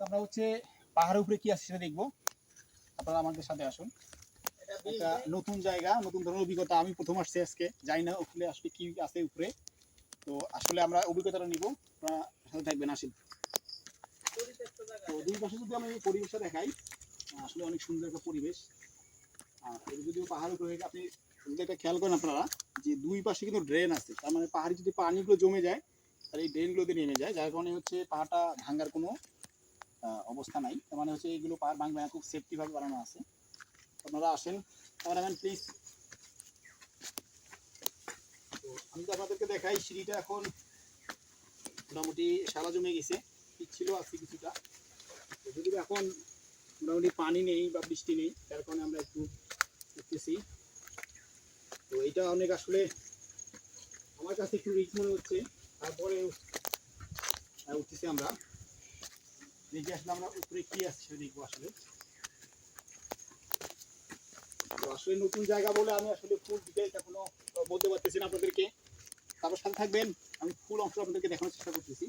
আমরা হচ্ছে পাহাড়ের উপরে কি আছে সেটা দেখব। আপনারা আমাদের সাথে আসুন। একটা নতুন জায়গা, নতুন ধরনের অভিজ্ঞতা। আমি প্রথম আসছি আজকে, জানি না ওখানে আসলে কি আছে উপরে। তো আসলে আমরা অভিজ্ঞতাটা নিব। আপনারা সাথে থাকবেন, আসেন। তো দুই পাশে যদি আমি পরিবেশটা দেখাই, আসলে অনেক সুন্দর একটা পরিবেশ। আর যদিও পাহাড় উপরে, আপনি যদি একটা খেয়াল করেন আপনারা, যে দুই পাশে কিন্তু ড্রেন আছে। তার মানে পাহাড়ে যদি পানিগুলো জমে যায়, তাহলে এই ড্রেনগুলোতে নেমে যায়। যার কারণে হচ্ছে পাহাড়টা ভাঙার কোনো অবস্থা নাই। তার মানে হচ্ছে এইগুলো পাহাড় ভাঙবে না, খুব সেফটিভাবে বানানো আছে। আপনারা আসেন। ক্যামেরাম্যান প্লিজ তো আমি তো আপনাদেরকে দেখাই, সিঁড়িটা এখন মোটামুটি সারা জমে গেছে। ছিল আছে কিছুটা। তো যদিও এখন মোটামুটি পানি নেই বা বৃষ্টি নেই যার কারণে আমরা একটু উঠতেছি তো এটা অনেক আসলে আমার কাছে একটু রিস্ক মনে হচ্ছে। তারপরে উঠতেছি আমরা। দেখি আসলে আমরা উপরে কি আসছে দেখব আসলে। আসলে নতুন জায়গা বলে আমি আসলে ফুল ডিটেলস এখনও বলতে পারতেছি না আপনাদেরকে। তারপর সাথে থাকবেন, আমি ফুল অংশ আপনাদেরকে দেখানোর চেষ্টা করতেছি।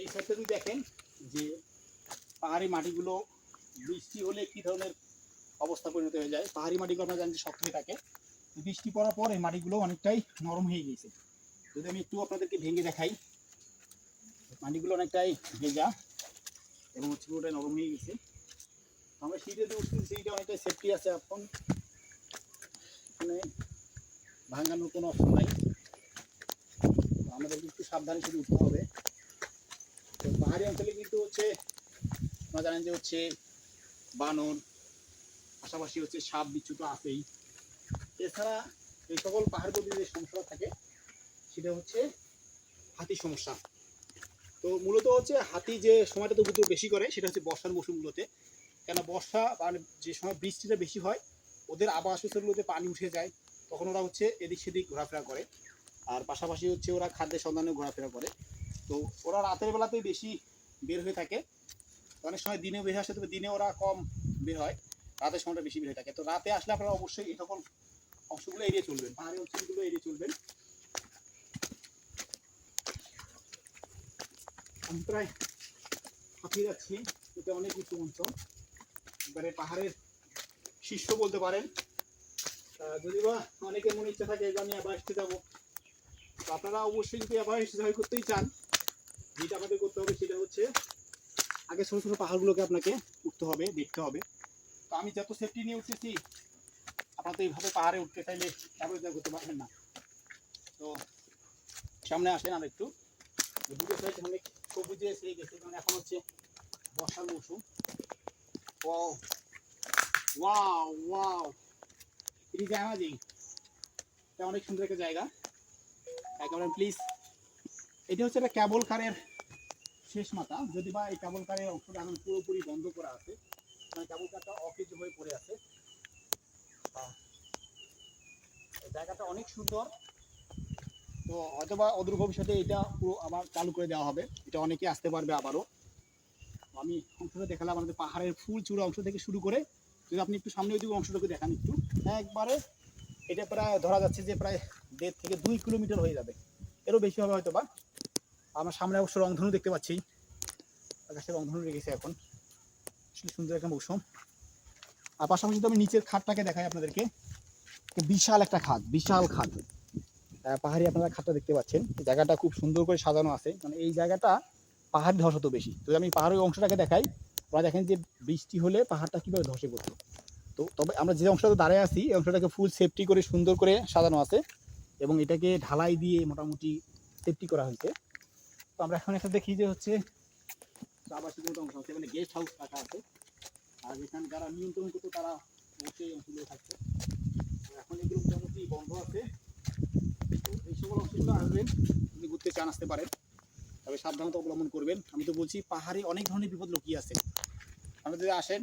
এই সাইডটা যদি দেখেন, যে পাহাড়ি মাটিগুলো বৃষ্টি হলে কি ধরনের অবস্থা পরিণত হয়ে যায়? পাহাড়ি মাটিগুলো আমরা জানি যে শক্ত হয়ে থাকে। বৃষ্টি পড়ার পর এই মাটিগুলো অনেকটাই নরম হয়ে গেছে যদি আমি একটু আপনাদেরকে ভেঙে দেখাই মাটিগুলো অনেকটাই ভেজা এবং হচ্ছে পুরোটাই নরম হয়ে গেছে। তো আমরা সিঁড়িতে যে উঠছি সিঁড়িটা অনেকটাই সেফটি আছে এখন। এখানে ভাঙানোর কোনো অপশন নাই। তো আমাদেরকে একটু সাবধানে শুধু উঠতে হবে। তো পাহাড়ি অঞ্চলে কিন্তু হচ্ছে, আপনারা জানেন যে হচ্ছে বানর, পাশাপাশি হচ্ছে সাপ বিচ্ছু তো আছেই। এছাড়া এই সকল পাহাড় যে সমস্যাটা থাকে, সেটা হচ্ছে হাতির সমস্যা। তো মূলত হচ্ছে হাতি যে সময়টা তো উপদ্রব বেশি করে, সেটা হচ্ছে বর্ষার মৌসুমগুলোতে কেন বর্ষা মানে যে সময় বৃষ্টিটা বেশি হয়, ওদের আবাসস্থলগুলোতে পানি উঠে যায়, তখন ওরা হচ্ছে এদিক সেদিক ঘোরাফেরা করে। আর পাশাপাশি হচ্ছে ওরা খাদ্যের সন্ধানে ঘোরাফেরা করে। তো ওরা রাতের বেলাতেই বেশি বের হয়ে থাকে। অনেক সময় দিনে বের আসে, তবে দিনে ওরা কম বের হয়। রাতের সময়টা বেশি বের হয়ে থাকে। তো রাতে আসলে আপনারা অবশ্যই এই সকল অংশগুলো এড়িয়ে চলবেন। পাহাড়ি অঞ্চলগুলো এড়িয়ে চলবেন। আমি প্রায় হাঁপিয়ে যাচ্ছি। এটা অনেক উঁচু অঞ্চল এবারে পাহাড়ের শীর্ষ বলতে পারেন। যদি বা অনেকের মনে ইচ্ছা থাকে যে আমি এভারেস্টে যাব। তো আপনারা অবশ্যই যদি এভারেস্ট জয় করতেই চান, যেটা আমাদের করতে হবে সেটা হচ্ছে আগে ছোটো ছোটো পাহাড়গুলোকে আপনাকে উঠতে হবে, দেখতে হবে। তো আমি যত সেফটি নিয়ে উঠতেছি, আপনারা তো এইভাবে পাহাড়ে উঠতে চাইলে এভারেস্ট জয় করতে পারবেন না। তো সামনে আসেন আর একটু দুটো সাইড অনেক সবুজে এসে গেছে কারণ এখন হচ্ছে বর্ষার মৌসুম। Wow wow wow it is এটা অনেক সুন্দর একটা জায়গা। একেবারে প্লিজ এটা হচ্ছে একটা ক্যাবল কারের শেষ মাথা। যদি বা এই ক্যাবল কারের অংশটা এখন পুরোপুরি বন্ধ করা আছে মানে ক্যাবল কারটা অকেজ হয়ে পড়ে আছে জায়গাটা অনেক সুন্দর। তো হয়তো বা অদূর ভবিষ্যতে এটা পুরো আবার চালু করে দেওয়া হবে। এটা অনেকে আসতে পারবে আবারও। আমি অংশটা দেখালাম আমাদের পাহাড়ের ফুল চূড়া অংশ থেকে শুরু করে। যদি আপনি একটু সামনে ওইদিকে অংশটাকে দেখান একটু। একবারে এটা প্রায় ধরা যাচ্ছে যে প্রায় দেড় থেকে দুই কিলোমিটার হয়ে যাবে। এরও বেশি হবে হয়তো বা আমার সামনে অবশ্য রংধনু দেখতে পাচ্ছি। আকাশে রংধনু রেখেছে এখন। সুন্দর একটা মৌসুম। আর পাশাপাশি তো আমি নিচের খাটটাকে দেখাই আপনাদেরকে। বিশাল একটা খাদ বিশাল খাদ পাহাড়ি আপনারা খাটটা দেখতে পাচ্ছেন। জায়গাটা খুব সুন্দর করে সাজানো আছে। মানে এই জায়গাটা পাহাড় ধস হতো বেশি। যদি আমি পাহাড়ের অংশটাকে দেখাই আপনারা দেখেন যে বৃষ্টি হলে পাহাড়টা কীভাবে ধসে পড়তো। তো তবে আমরা যে অংশটাতে দাঁড়ায় আছি, এই অংশটাকে ফুল সেফটি করে, সুন্দর করে সাজানো আছে এবং এটাকে ঢালাই দিয়ে মোটামুটি সেফটি করা হয়েছে। তো আমরা এখন একটা দেখি যে হচ্ছে আবাসিক মতো অংশ আছে। মানে গেস্ট হাউস রাখা আছে। আর যেখানে যারা নিয়ন্ত্রণ করতো তারা অবশ্যই এখন এগুলো মোটামুটি বন্ধ আছে। তো আসবেন যদি ঘুরতে চান, আসতে পারেন। তবে সাবধানতা অবলম্বন করবেন। আমি তো বলছি, পাহাড়ে অনেক ধরনের বিপদ লুকিয়ে আছে। আপনারা যদি আসেন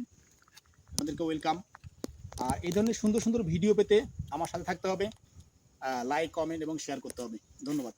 আমাদেরকে ওয়েলকাম আর এই ধরনের সুন্দর সুন্দর ভিডিও পেতে আমার সাথে থাকতে হবে। লাইক কমেন্ট এবং শেয়ার করতে হবে। ধন্যবাদ।